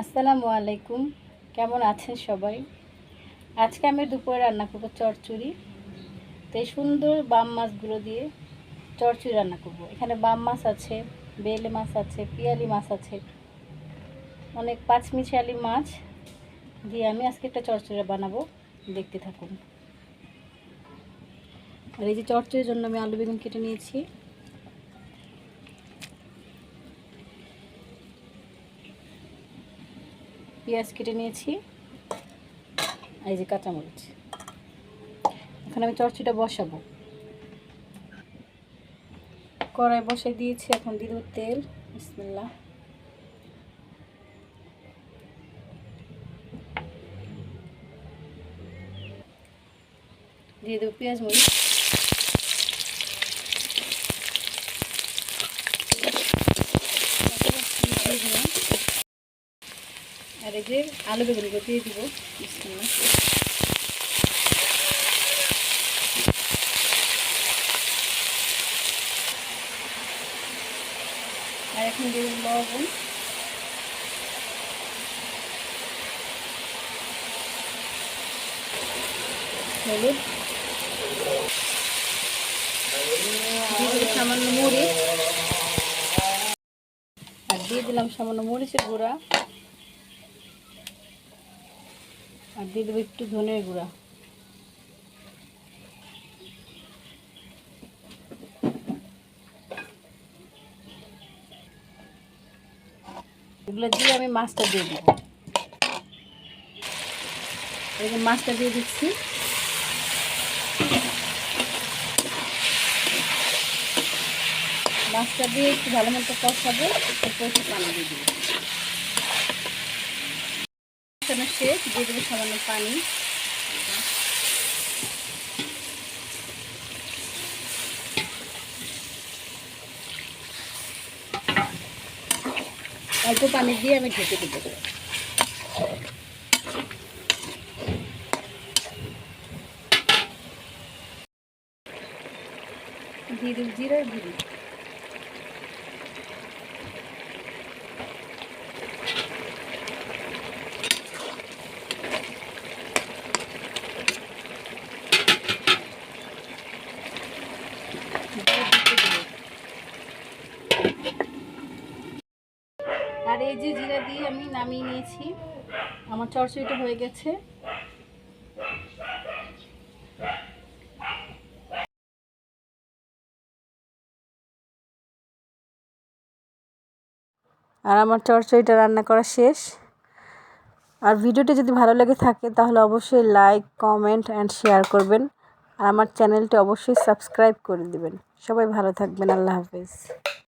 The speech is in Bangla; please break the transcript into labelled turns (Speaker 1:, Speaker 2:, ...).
Speaker 1: আসসালামু আলাইকুম। কেমন আছেন সবাই? আজকে আমি দুপুরে রান্না করব চচ্চড়ি তো এই সুন্দর বাম মাছগুলো দিয়ে চচ্চড়ি রান্না করব। এখানে বাম মাছ আছে, বেলে মাছ আছে, পিয়ালি মাছ আছে। অনেক পাঁচ পাঁচমিশালি মাছ দিয়ে আমি আজকে একটা চচ্চড়ি বানাবো। দেখতে থাকুন। আর এই যে চচ্চড়ির জন্য আমি আলু বেগুন কেটে নিয়েছি। পেঁয়াজ কেটে নিয়েছি। এই যে কাঁচামরিচ। এখন আমি চরচিটা বসাবো। কড়াই বসাই দিয়েছি, এখন দিয়ে দেবো তেল। বিসমিল্লা দিয়ে দেবো পেঁয়াজ মরিচ দিয়ে দিলাম আর এই যে আলু বেগুনগুলো দিয়ে দিব। আর এখন দিয়ে লবণ। হলুদ। সামান্য মরিচ। আর দিয়ে দিলাম সামান্য মরিচের গুঁড়া। আর দিয়ে দেবো একটু ধনের গুঁড়া। এগুলো দিয়ে আমি মাছটা দিয়ে দেবো। এরকম মাছটা দিয়ে দিচ্ছি। মাছটা দিয়ে একটু ভালো মতো কষাবো একটু পানি দিয়ে দেবো। কষানো শেষ দিয়ে দেবো সামান্য পানি। অল্প পানি দিয়ে আমি ঢেকে দেবো দিয়ে দেবো জিরার গুঁড়ি আর এই যে জিরা দিয়ে আমি নামিয়ে নিয়েছি। আমার চরচড়িটা হয়ে গেছে। আর আমার চরচড়িটা রান্না করা শেষ। আর ভিডিওটি যদি ভালো লেগে থাকে, তাহলে অবশ্যই লাইক কমেন্ট অ্যান্ড শেয়ার করবেন। আর আমার চ্যানেলটি অবশ্যই সাবস্ক্রাইব করে দিবেন। সবাই ভালো থাকবেন। আল্লাহ হাফেজ।